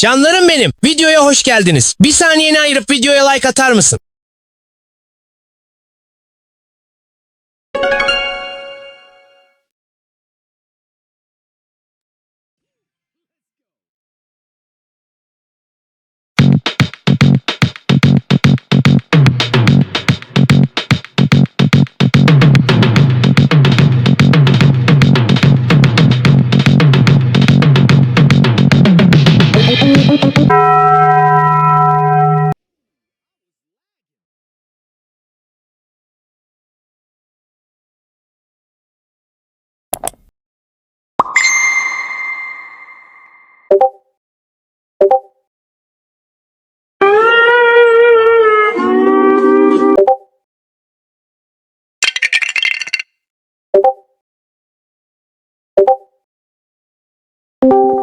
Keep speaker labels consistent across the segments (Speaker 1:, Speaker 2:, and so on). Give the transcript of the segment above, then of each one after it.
Speaker 1: Canlarım benim, videoya hoş geldiniz. Bir saniyeni ayırıp videoya like atar mısın?
Speaker 2: you.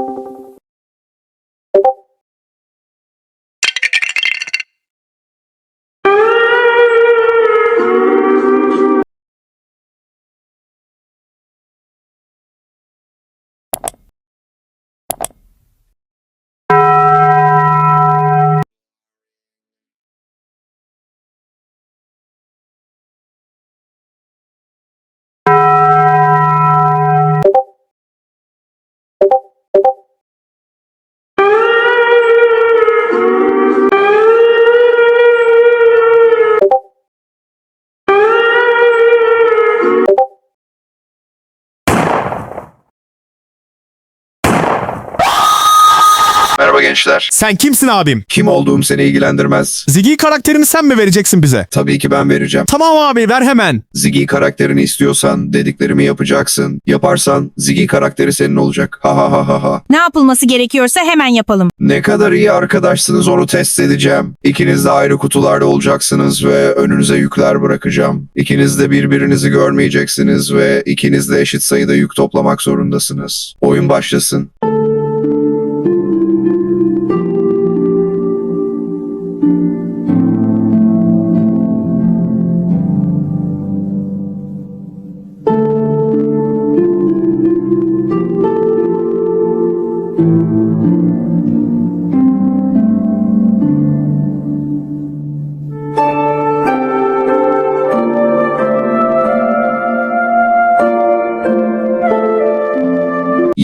Speaker 2: Gençler.
Speaker 3: Sen kimsin abim?
Speaker 2: Kim olduğum seni ilgilendirmez.
Speaker 3: Ziggy karakterini sen mi vereceksin bize?
Speaker 2: Tabii ki ben vereceğim.
Speaker 3: Tamam abi ver hemen.
Speaker 2: Ziggy karakterini istiyorsan dediklerimi yapacaksın. Yaparsan Ziggy karakteri senin olacak. Ha ha ha ha ha.
Speaker 4: Ne yapılması gerekiyorsa hemen yapalım.
Speaker 2: Ne kadar iyi arkadaşsınız onu test edeceğim. İkiniz de ayrı kutularda olacaksınız ve önünüze yükler bırakacağım. İkiniz de birbirinizi görmeyeceksiniz ve ikiniz de eşit sayıda yük toplamak zorundasınız. Oyun başlasın.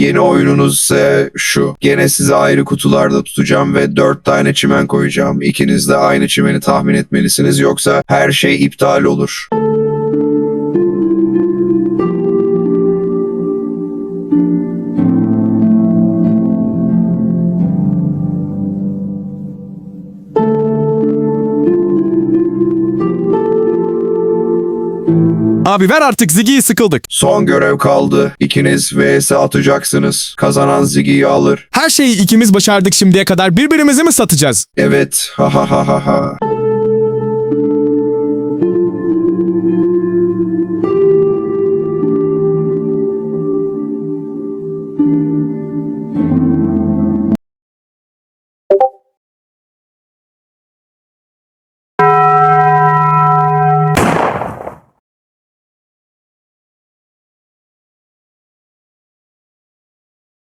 Speaker 2: Yeni oyununuz ise şu. Gene sizi ayrı kutularda tutacağım ve dört tane çimen koyacağım. İkiniz de aynı çimeni tahmin etmelisiniz yoksa her şey iptal olur.
Speaker 3: Abi ver artık Ziggy'yi sıkıldık.
Speaker 2: Son görev kaldı. İkiniz vs atacaksınız. Kazanan Ziggy'yi alır.
Speaker 3: Her şeyi ikimiz başardık şimdiye kadar birbirimizi mi satacağız?
Speaker 2: Evet. Ha ha ha ha ha.